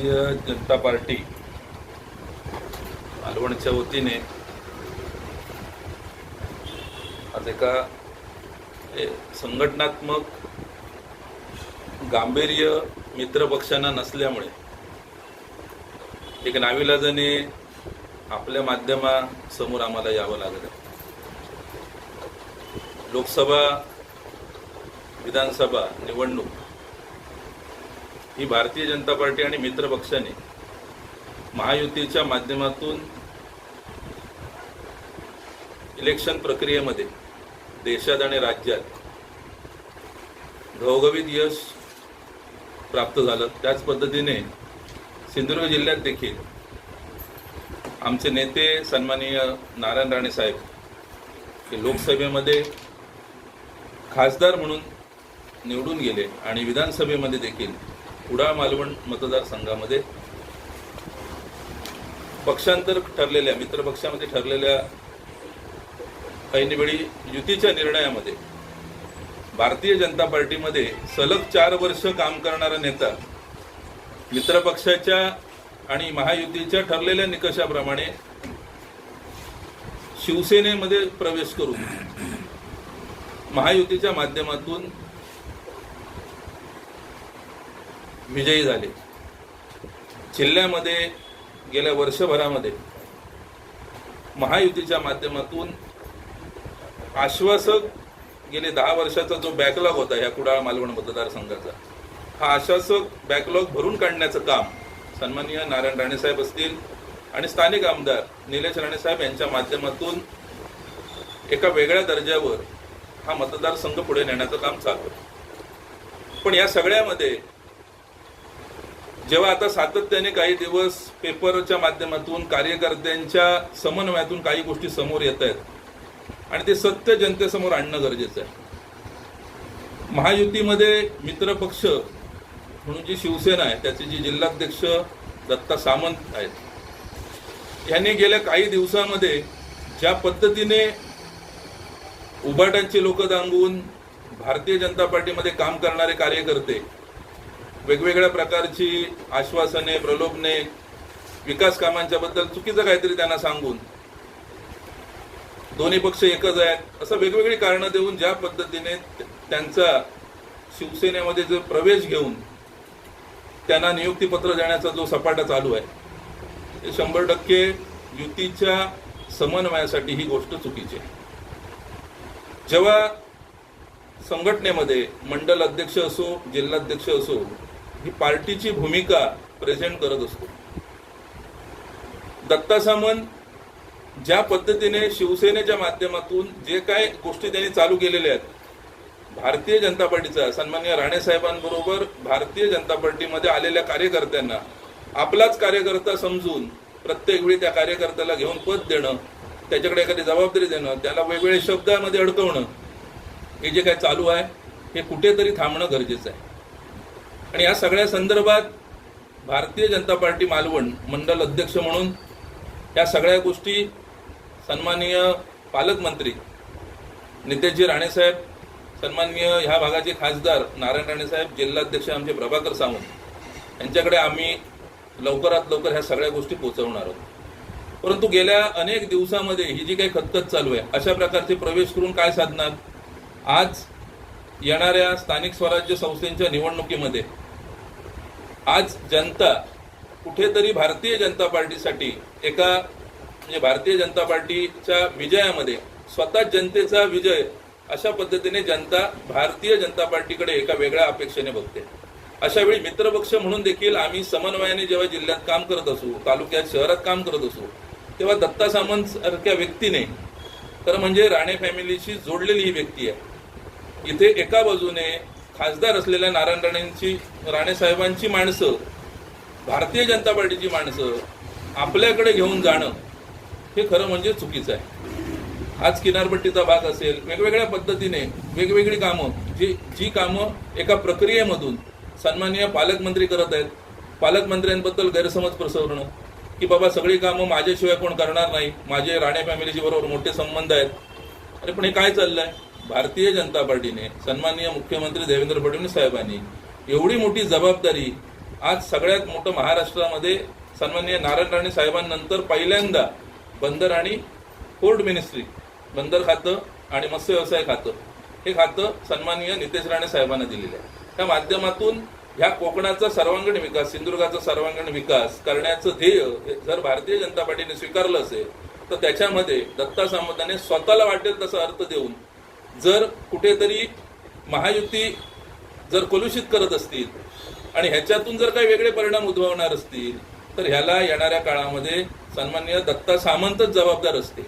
Bharatiya Janata party मालवणच्या वतीने आज एका संघटनात्मक गांभीर्य मित्रपक्षांना नसल्यामुळे एक नाविलाजाने आपल्या माध्यमासमोर आम्हाला यावं लागलं. लोकसभा विधानसभा निवडणूक ही भारतीय जनता पार्टी आणि मित्र पक्षाने महायुतीच्या माध्यमातून इलेक्शन प्रक्रियेमध्ये देशात आणि राज्यात घवघवीत यश प्राप्त झालं. त्याच पद्धतीने सिंधुदुर्ग जिल्ह्यात देखील आमचे नेते सन्माननीय नारायण राणे साहेब हे लोकसभेमध्ये खासदार म्हणून निवडून गेले आणि विधानसभेमध्ये देखील कुडाळ मालवण मतदारसंघामध्ये पक्षांतर ठरलेल्या मित्रपक्षामध्ये ठरलेल्या ऐनवेळी युतीच्या निर्णयामध्ये भारतीय जनता पार्टीमध्ये सलग चार वर्ष काम करणारा नेता मित्रपक्षाच्या आणि महायुतीच्या ठरलेल्या निकषाप्रमाणे शिवसेनेमध्ये प्रवेश करून महायुतीच्या माध्यमातून विजयी झाले. जिल्ह्यामध्ये गेल्या वर्षभरामध्ये महायुतीच्या माध्यमातून आश्वासक गेले दहा वर्षाचा जो बॅकलॉग होता या कुडाळ मालवण मतदारसंघाचा हा आश्वासक बॅकलॉग भरून काढण्याचं काम सन्माननीय नारायण राणेसाहेब असतील आणि स्थानिक आमदार निलेश राणेसाहेब यांच्या माध्यमातून एका वेगळ्या दर्जावर हा मतदारसंघ पुढे नेण्याचं काम चालू आहे. पण या सगळ्यामध्ये जेव्हा आता सातत्याने काही दिवस पेपरच्या माध्यमातून कार्यकर्त्यांच्या समन्वयातून काही गोष्टी समोर येत आहेत. आणि ते सत्य जनतेसमोर आणणं गरजेचं आहे. महायुतीमध्ये मित्रपक्ष म्हणून जी शिवसेना आहे त्याचे जे जिल्हाध्यक्ष दत्ता सामंत आहेत यांनी गेल्या काही दिवसामध्ये ज्या पद्धतीने उबाटांची लोक दांगून भारतीय जनता पार्टीमध्ये काम करणारे कार्यकर्ते वेगवेगळ्या प्रकारची आश्वासने प्रलोभने विकास कामांच्या बद्दल चुकीचं काहीतरी त्यांना सांगून दोन्ही पक्ष एकच आहेत असं वेगवेगळी कारणं देऊन ज्या पद्धतीने त्यांचा शिवसेनेमध्ये जो प्रवेश घेऊन त्यांना नियुक्तीपत्र देण्याचा जो सपाटा चालू आहे ते शंभर टक्के युतीच्या समन्वयासाठी ही गोष्ट चुकीची आहे. जेव्हा संघटनेमध्ये मंडल अध्यक्ष असो जिल्हाध्यक्ष असो ही पार्टीची भूमिका प्रेझेंट करत असतो. दत्ता सामंत ज्या पद्धतीने शिवसेनेच्या माध्यमातून जे काय गोष्टी त्यांनी चालू केलेल्या आहेत भारतीय जनता पार्टीचा सन्मान्य राणेसाहेबांबरोबर भारतीय जनता पार्टीमध्ये आलेल्या कार्यकर्त्यांना आपलाच कार्यकर्ता समजून प्रत्येक वेळी त्या कार्यकर्त्याला घेऊन पद देणं त्याच्याकडे एखादी जबाबदारी देणं त्याला वेगवेगळ्या शब्दामध्ये अडकवणं हे जे काय चालू आहे हे कुठेतरी थांबणं गरजेचं आहे. आणि या सगळ्या संदर्भात भारतीय जनता पार्टी मालवण मंडल अध्यक्ष म्हणून या सगळ्या गोष्टी सन्माननीय पालकमंत्री नितेशजी राणेसाहेब सन्माननीय ह्या भागाचे खासदार नारायण राणेसाहेब जिल्हाध्यक्ष आमचे प्रभाकर सावंत यांच्याकडे आम्ही लवकरात लवकर ह्या सगळ्या गोष्टी पोहोचवणार आहोत. परंतु गेल्या अनेक दिवसामध्ये ही जी काही खतखत चालू आहे अशा प्रकारचे प्रवेश करून काय साधणार? आज येणाऱ्या स्थानिक स्वराज्य संस्थेच्या निवडणुकीमध्ये आज जनता कुठेतरी भारतीय जनता पार्टीसाठी एका म्हणजे भारतीय जनता पार्टीच्या विजयामध्ये स्वतः जनतेचा विजय अशा पद्धतीने जनता भारतीय जनता पार्टीकडे एका वेगळ्या अपेक्षेने बघते. अशा वेळी मित्रपक्ष म्हणून देखील आम्ही समन्वयाने जेव्हा जिल्ह्यात काम करत असू तालुक्यात शहरात काम करत असू तेव्हा दत्ता सामंत सारख्या व्यक्तीने तर म्हणजे राणे फॅमिलीशी जोडलेली ही व्यक्ती आहे. इथे एका बाजूने खासदार असलेल्या नारायण राणेंची राणे साहेबांची माणसं भारतीय जनता पार्टीची माणसं आपल्याकडे घेऊन जाणं हे खरं म्हणजे चुकीचं आहे. आज किनारपट्टीचा भाग असेल वेगवेगळ्या पद्धतीने वेगवेगळी कामं जी जी कामं एका प्रक्रियेमधून सन्माननीय पालकमंत्री करत आहेत. पालकमंत्र्यांबद्दल गैरसमज प्रसरणं की बाबा सगळी कामं माझ्याशिवाय कोण करणार नाही माझे राणे फॅमिलीशी बरोबर मोठे संबंध आहेत. अरे पण हे काय चाललंय? भारतीय जनता पार्टीने सन्माननीय मुख्यमंत्री देवेंद्र फडणवीस साहेबांनी एवढी मोठी जबाबदारी आज सगळ्यात मोठं महाराष्ट्रामध्ये सन्माननीय नारायण राणे साहेबांनंतर पहिल्यांदा बंदर आणि पोर्ट मिनिस्ट्री बंदर खातं आणि मत्स्य व्यवसाय खातं हे खातं सन्माननीय नितेश राणे साहेबांना दिलेलं आहे. त्या माध्यमातून ह्या कोकणाचा सर्वांगीण विकास सिंधुदुर्गाचा सर्वांगीण विकास करण्याचं ध्येय हे जर भारतीय जनता पार्टीने स्वीकारलं असेल तर त्याच्यामध्ये दत्ता सामंतांनी स्वतःला वाटेल तसा अर्थ देऊन जर कुठेतरी महायुती जर कलुषित करत असतील आणि ह्याच्यातून जर काही वेगळे परिणाम उद्भवणार असतील तर ह्याला येणाऱ्या काळामध्ये सन्मान्य दत्ता सामंतच जबाबदार असते.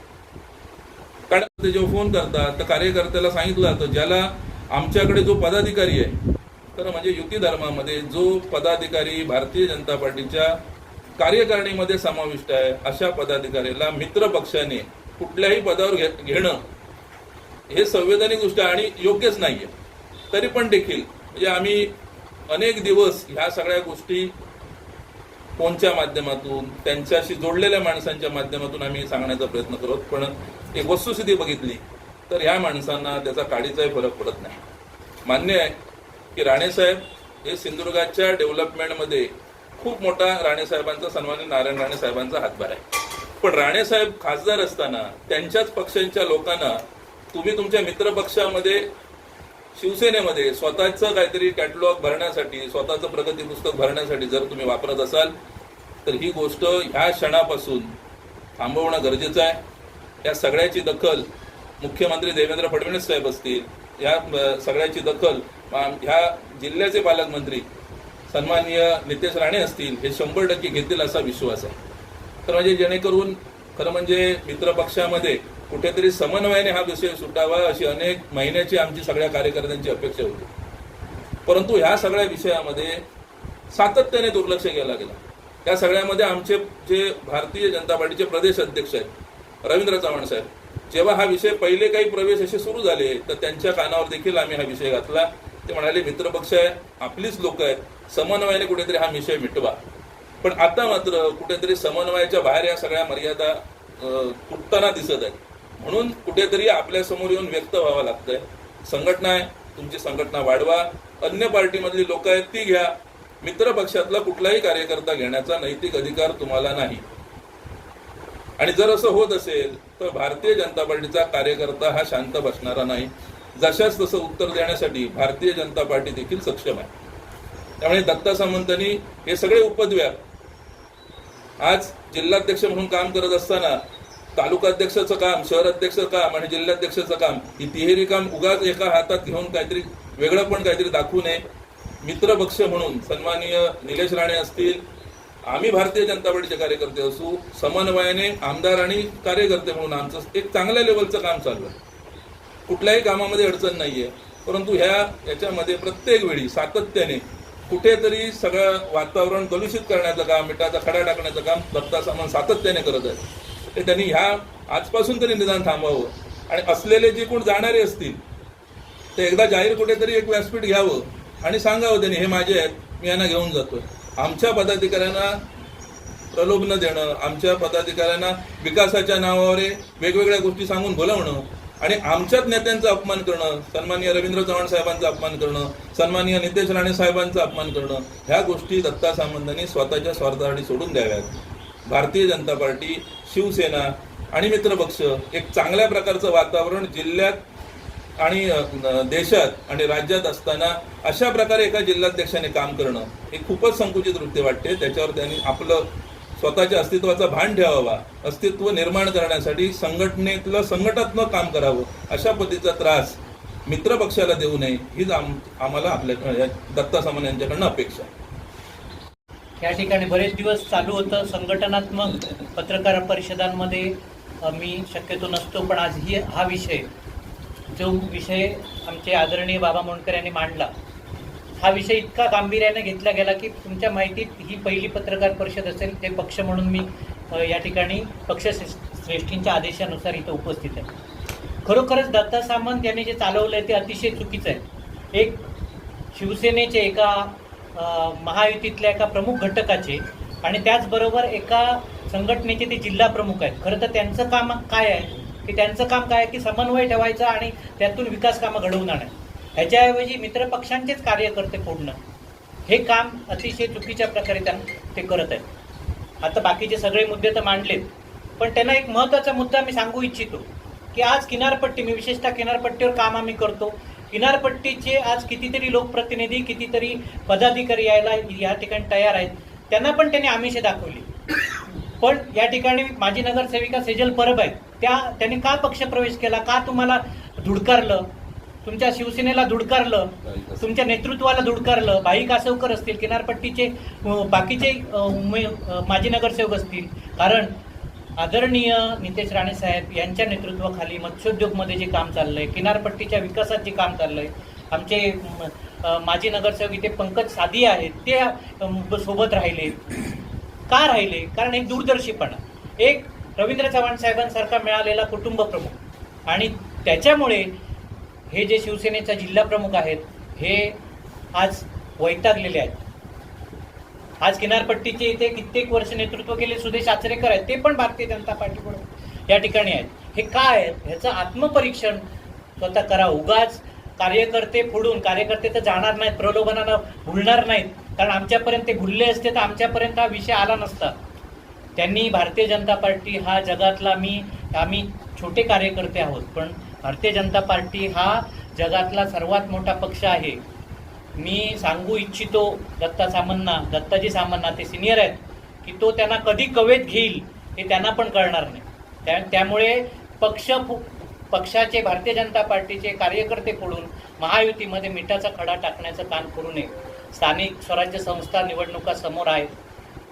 कारण ते जेव्हा फोन करतात तर कार्यकर्त्याला सांगितलं जातं ज्याला आमच्याकडे जो पदाधिकारी आहे तर म्हणजे युती धर्मामध्ये जो पदाधिकारी भारतीय जनता पार्टीच्या कार्यकारिणीमध्ये समाविष्ट आहे अशा पदाधिकाऱ्याला मित्र पक्षाने कुठल्याही पदावर घे- घेणं हे संवैधानिक दृष्ट्या आणि योग्यच नाहीये. तरी पण देखील म्हणजे आम्ही अनेक दिवस ह्या सगळ्या गोष्टी फोनच्या माध्यमातून त्यांच्याशी जोडलेल्या माणसांच्या माध्यमातून आम्ही सांगण्याचा प्रयत्न करतो पण एक वस्तुस्थिती बघितली तर ह्या माणसांना त्याचा काडीचाही फरक पडत नाही. मान्य आहे की राणेसाहेब हे सिंधुदुर्गाच्या डेव्हलपमेंटमध्ये खूप मोठा राणेसाहेबांचा सन्मान नारायण राणे साहेबांचा हातभार आहे. पण राणेसाहेब खासदार असताना त्यांच्याच पक्षांच्या लोकांना तुम्ही तुमच्या मित्रपक्षामध्ये शिवसेनेमध्ये स्वतःचं काहीतरी कॅटलॉग भरण्यासाठी स्वतःचं प्रगती पुस्तक भरण्यासाठी जर तुम्ही वापरत असाल तर ही गोष्ट ह्या क्षणापासून थांबवणं गरजेचं आहे. या सगळ्याची दखल मुख्यमंत्री देवेंद्र फडणवीस साहेब असतील या सगळ्याची दखल ह्या जिल्ह्याचे पालकमंत्री सन्माननीय नितेश राणे असतील हे शंभर टक्के घेतील असा विश्वास आहे. तर म्हणजे जेणेकरून खरं म्हणजे मित्रपक्षामध्ये कुठेतरी समन्वयाने हा विषय सुटावा अशी अनेक महिन्याची आमची सगळ्या कार्यकर्त्यांची अपेक्षा होती. परंतु ह्या सगळ्या विषयामध्ये सातत्याने दुर्लक्ष केला गेला. त्या सगळ्यामध्ये आमचे जे भारतीय जनता पार्टीचे प्रदेश अध्यक्ष आहेत रवींद्र चव्हाण साहेब जेव्हा हा विषय पहिले काही प्रवेश असे सुरू झाले तर त्यांच्या कानावर देखील आम्ही हा विषय घातला. ते म्हणाले मित्रपक्ष आहे आपलीच लोक आहेत समन्वयाने कुठेतरी हा विषय मिटवा. पण आता मात्र कुठेतरी समन्वयाच्या बाहेर या सगळ्या मर्यादा तुटताना दिसत आहेत. म्हणून कुठेतरी आपल्यासमोर येऊन व्यक्त व्हावं लागतंय. संघटना आहे तुमची संघटना वाढवा. अन्य पार्टीमधली लोक आहेत ती घ्या. मित्र पक्षातला कुठलाही कार्यकर्ता घेण्याचा नैतिक अधिकार तुम्हाला नाही. आणि जर असं होत असेल तर भारतीय जनता पार्टीचा कार्यकर्ता हा शांत बसणारा नाही. जशाच तसं उत्तर देण्यासाठी भारतीय जनता पार्टी देखील सक्षम आहे. त्यामुळे दत्ता सामंतांनी हे सगळे उपद्व्याप. आज जिल्हाध्यक्ष म्हणून काम करत असताना तालुका अध्यक्षाचं काम शहर अध्यक्षाचं काम आणि जिल्हाध्यक्षाचं काम ही तिहेरी काम उगाच एका हातात घेऊन काहीतरी वेगळं पण काहीतरी दाखवू नये. मित्रपक्ष म्हणून सन्माननीय निलेश राणे असतील आम्ही भारतीय जनता पार्टीचे कार्यकर्ते असू समन्वयाने आमदार आणि कार्यकर्ते म्हणून आमचं एक चांगल्या लेवलचं काम चालू आहे. कुठल्याही कामामध्ये अडचण नाही आहे परंतु ह्या याच्यामध्ये प्रत्येक वेळी सातत्याने कुठेतरी सगळं वातावरण कलुषित करण्याचं काम मिठाचा खडा टाकण्याचं काम दत्ता सामान सातत्याने करत आहेत ते त्यांनी ह्या आजपासून तरी निदान थांबावं. आणि असलेले जे कोण जाणारे असतील ते एकदा जाहीर कुठेतरी एक व्यासपीठ घ्यावं आणि सांगावं त्यांनी हे माझे आहेत मी यांना घेऊन जातोय. आमच्या पदाधिकाऱ्यांना प्रलोभन देणं आमच्या पदाधिकाऱ्यांना विकासाच्या नावावर वेगवेगळ्या गोष्टी सांगून बोलवणं आणि आमच्याच नेत्यांचा अपमान करणं सन्माननीय रवींद्र चव्हाण साहेबांचा अपमान करणं सन्माननीय नितेश राणे साहेबांचा अपमान करणं ह्या गोष्टी दत्ता सामंतांनी स्वतःच्या स्वार्थासाठी सोडून द्याव्यात. भारतीय जनता पार्टी शिवसेना आणि मित्रपक्ष एक चांगल्या प्रकारचं वातावरण जिल्ह्यात आणि देशात आणि राज्यात असताना अशा प्रकारे एका जिल्हाध्यक्षाने काम करणं हे खूपच संकुचित वृत्ती वाटते. त्याच्यावर त्यांनी आपलं स्वतःच्या अस्तित्वाचा भान ठेवावा अस्तित्व निर्माण करण्यासाठी संघटनेतलं संघटात्मक काम करावं अशा पद्धतीचा त्रास मित्रपक्षाला देऊ नये हीच आम आम्हाला आपल्या दत्ता सामान यांच्याकडनं अपेक्षा आहे. या ठिकाणी बरेच दिवस चालू होतं. संघटनात्मक पत्रकार परिषदांमध्ये मी शक्यतो नसतो पण आज ही हा विषय जो विषय आमचे आदरणीय बाबा मोणकर यांनी मांडला हा विषय इतका गांभीर्याने घेतला गेला की तुमच्या माहितीत ही पहिली पत्रकार परिषद असेल ते पक्ष म्हणून मी या ठिकाणी पक्ष श्रेष्ठींच्या आदेशानुसार इथं उपस्थित आहे. खरोखरच दत्ता सामंत यांनी जे चालवलं आहे ते अतिशय चुकीचं आहे. एक शिवसेनेचे एका महायुतीतल्या एका प्रमुख घटकाचे आणि त्याचबरोबर एका संघटनेचे ते जिल्हा प्रमुख आहेत. खरं तर त्यांचं काम काय आहे? की त्यांचं काम काय आहे? की समन्वय ठेवायचं आणि त्यातून विकास कामं घडवून आणणं. ह्याच्याऐवजी मित्रपक्षांचेच कार्यकर्ते फोडणं. हे काम अतिशय चुकीच्या प्रकारे त्यांना ते करत आहेत. आता बाकीचे सगळे मुद्दे तर मांडलेत. पण त्यांना एक महत्त्वाचा मुद्दा मी सांगू इच्छितो की आज किनारपट्टी मी विशेषतः किनारपट्टीवर काम आम्ही करतो. किनारपट्टीचे आज कितीतरी लोकप्रतिनिधी कितीतरी पदाधिकारी यायला या ठिकाणी तयार आहेत. त्यांना पण त्यांनी आमिषे दाखवली. पण या ठिकाणी माजी नगरसेविका सेजल परब आहेत. त्या त्यांनी का पक्षप्रवेश केला? का तुम्हाला धुडकारलं? तुमच्या शिवसेनेला धुडकारलं? तुमच्या नेतृत्वाला धुडकारलं? भाई कासवकर असतील किनारपट्टीचे बाकीचे माजी नगरसेवक असतील. कारण आदरणीय नितेश राणे साहेब यांच्या नेतृत्वाखाली मत्स्योद्योगमध्ये जे काम चाललंय किनारपट्टीच्या विकासात जे काम चाललंय आमचे माजी नगरसेवक इथे पंकज साधी आहेत ते सोबत राहिले. का राहिले? कारण एक दूरदर्शीपणा. एक रवींद्र चव्हाण साहेबांसारखा मिळालेला कुटुंब प्रमुख. आणि त्याच्यामुळे हे जे शिवसेनेचा जिल्हा प्रमुख आहेत हे आज वैतागलेले आहेत. आज किनारपट्टीचे इथे कित्येक वर्ष नेतृत्व केले सुदेश आचरेकर आहेत ते पण भारतीय जनता पार्टीकडून या ठिकाणी आहेत. हे काय ह्याचं आत्मपरीक्षण स्वतः करा. उगाच कार्यकर्ते फोडून कार्यकर्ते तर जाणार नाहीत प्रलोभनानं भुलणार नाहीत. कारण आमच्यापर्यंत ते भुलले असते तर आमच्यापर्यंत हा विषय आला नसता. त्यांनी भारतीय जनता पार्टी हा जगातला मी आम्ही छोटे कार्यकर्ते आहोत पण भारतीय जनता पार्टी हा जगातला सर्वात मोठा पक्ष आहे. मी सांगू इच्छितो दत्ता सामंना दत्ताजी सामंना ते सिनियर आहेत की तो त्यांना कधी कवेत घेईल हे त्यांना पण कळणार नाही. त्या त्यामुळे पक्ष पक्षाचे भारतीय जनता पार्टीचे कार्यकर्ते पडून महायुतीमध्ये मिठाचा खडा टाकण्याचं काम करू नये. स्थानिक स्वराज्य संस्था निवडणुका समोर आहेत.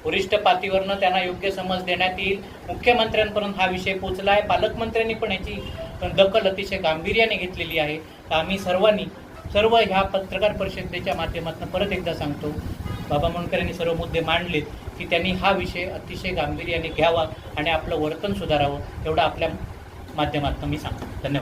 वरिष्ठ पातळीवरनं त्यांना योग्य समज देण्यात येईल. मुख्यमंत्र्यांपर्यंत हा विषय पोहोचला आहे पालकमंत्र्यांनी पण याची दखल अतिशय गांभीर्याने घेतलेली आहे. तर आम्ही सर्वांनी सर्व ह्या पत्रकार परिषदेच्या माध्यमातून परत एकदा सांगतो बाबा मुंडकर यांनी सर्व मुद्दे मांडलेत की त्यांनी हा विषय अतिशय गांभीर्याने घ्यावा आणि आपलं वर्तन सुधारावं एवढं आपल्या माध्यमातून मी सांगतो. धन्यवाद.